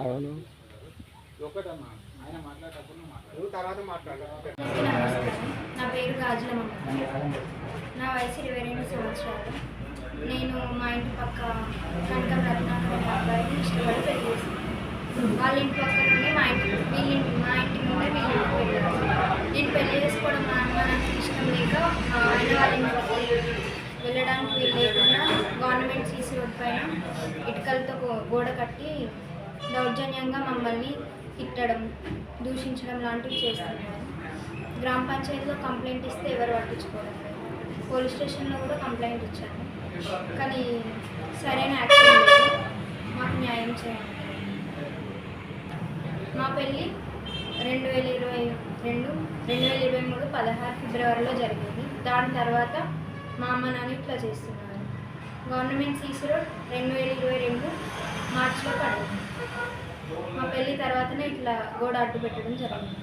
అవును ఒకటమ్మా ఆయన మాట్లాడేటప్పుడు మాట్లాడు తర్వాత మాట్లాడు నా పేరు గాజులమ్మ నా వయసు ఇరవై రెండు సంవత్సరాలు. నేను మా ఇంటి పక్క కనకం రత్నాకర్ అబ్బాయిని ఇష్టపడి పెళ్ళి చేశాను వాళ్ళ ఇంటి పక్క నుండి మా ఇంటి వీళ్ళ ఇంటి మా ఇంటి ముందే వీళ్ళ ఇంటికి వెళ్ళాను. నేను పెళ్ళి చేసుకోవడం మా అమ్మ నాకు ఇష్టం లేక ఆయన వాళ్ళ ఇంటికి వెళ్ళడానికి వీలు లేకుండా రోడ్ పైన ఇటుకలతో గో- గోడ కట్టి దౌర్జన్యంగా మమ్మల్ని తిట్టడం దూషించడం లాంటివి చేస్తున్నారు. గ్రామ పంచాయతీలో కంప్లైంట్ ఇస్తే ఎవరు పట్టించుకోవడం పోలీస్ స్టేషన్లో కూడా కంప్లైంట్ ఇచ్చాను కానీ సరైన యాక్షన్ లేదు. మాకు న్యాయం చేయండి. మా పెళ్ళి రెండు వేల ఇరవై రెండు రెండు వేల ఇరవై మూడు పదహారు ఫిబ్రవరిలో జరిగింది. దాని తర్వాత మా అమ్మ నాన్న ఇట్లా చేస్తున్నారు. గవర్నమెంట్ సీసీ రోడ్ రెండు వేల ఇరవై రెండు మార్చిలో పడింది మా పెళ్ళి తర్వాతనే ఇట్లా గోడ అడ్డు పెట్టడం జరిగింది